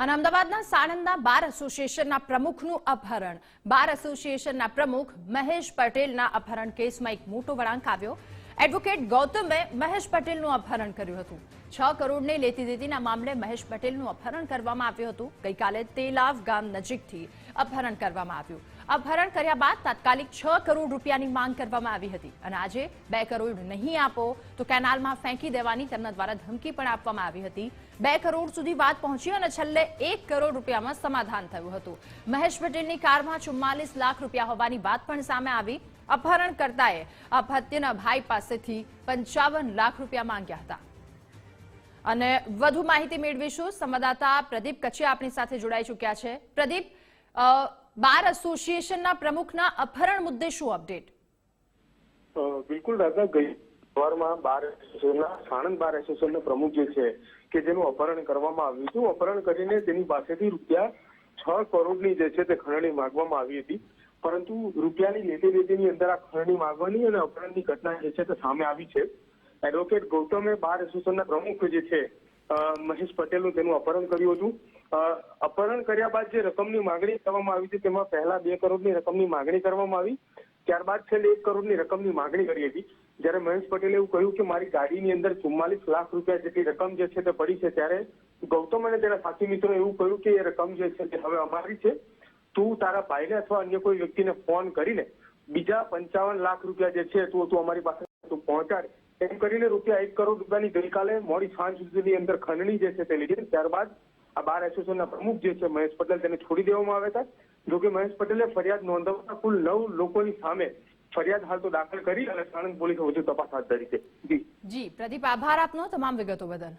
અને અમદાવાદના સાણંદના બાર એસોસિએશનના પ્રમુખનું અપહરણ. બાર એસોસિએશનના પ્રમુખ મહેશ પટેલના અપહરણ કેસમાં એક મોટો વળાંક આવ્યો. એડવોકેટ ગૌતમે મહેશ પટેલનું અપહરણ કર્યું હતું. છ કરોડની લેતી દેતીના મામલે મહેશ પટેલનું અપહરણ કરવામાં આવ્યું હતું. ગઈકાલે તેલાવ ગામ નજીકથી અપહરણ કરવામાં આવ્યું. અપહરણ કર્યા બાદ તાત્કાલિક છ કરોડ રૂપિયાની માંગ કરવામાં આવી હતી અને આજે બે કરોડ નહીં આપો તો કેનાલમાં ફેંકી દેવાની તેમના દ્વારા ધમકી પણ આપવામાં આવી હતી. બે કરોડ સુધી વાત પહોંચી અને છેલ્લે એક કરોડ રૂપિયામાં સમાધાન થયું હતું. મહેશ પટેલની કારમાં ચુમ્માલીસ લાખ રૂપિયા હોવાની વાત પણ સામે આવી. અપહરણકર્તાએ અપહત્યના ભાઈ પાસેથી પંચાવન લાખ રૂપિયા માંગ્યા હતા. અને વધુ માહિતી મેળવીશું. સંવાદદાતા પ્રદીપ કચ્છી આપણી સાથે જોડાઈ ચૂક્યા છે. પ્રદીપ બાર એસોસિએશનના પ્રમુખના અપહરણ મુદ્દે શું અપડેટ? બિલકુલ દાદા, ગઈ સવારમાં બાર એસોસિએશનના, સાણંદ બાર એસોસિએશનના પ્રમુખ જે છે કે જેનું અપહરણ કરવામાં આવ્યું હતું, અપહરણ કરીને તેની પાસેથી રૂપિયા છ કરોડની જે છે તે ખંડણી માંગવામાં આવી હતી. પરંતુ રૂપિયાની લેતી દેતીની અંદર આ ખરણી માંગવાની અને અપહરણની ઘટના જે છે તે સામે આવી છે. એડવોકેટ ગૌતમે બાર એસોસિએશનના પ્રમુખ જે છે મહેશ પટેલનું તેનું અપહરણ કર્યું હતું. અપહરણ કર્યા બાદ જે રકમની માંગણી કરવામાં આવી હતી તેમાં પહેલા બે કરોડની રકમની માંગણી કરવામાં આવી. ત્યારબાદ છેલ્લે એક કરોડની રકમની માંગણી કરી હતી. જ્યારે મહેશ પટેલે એવું કહ્યું કે મારી ગાડીની અંદર ચુમ્માલીસ લાખ રૂપિયા જેટલી રકમ જે છે તે પડી છે, ત્યારે ગૌતમ અને તેના સાથી મિત્રો એવું કહ્યું કે એ રકમ જે છે તે હવે અમારી છે. તું તારા ભાઈને અથવા અન્ય કોઈ વ્યક્તિને ફોન કરીને બીજા પંચાવન લાખ રૂપિયા જે છે તું તું અમારી પાસે તું પહોંચાડ. એમ કરીને રૂપિયા એક કરોડ રૂપિયાની ગઈકાલે મોડી સાંજ સુધીની અંદર ખંડણી જે છે તે લીધી ત્યારબાદ આ બાર એસોસિએશનના પ્રમુખ જે છે મહેશ પટેલ તેને છોડી દેવામાં આવ્યા હતા. જોકે મહેશ પટેલે ફરિયાદ નોંધાવતા કુલ નવ લોકોની સામે ફરિયાદ હાલ તો દાખલ કરી અને સાણંદ પોલીસે વધુ તપાસ હાથ ધરી છે. જી, પ્રદીપ, આભાર આપનો તમામ વિગતો બદલ.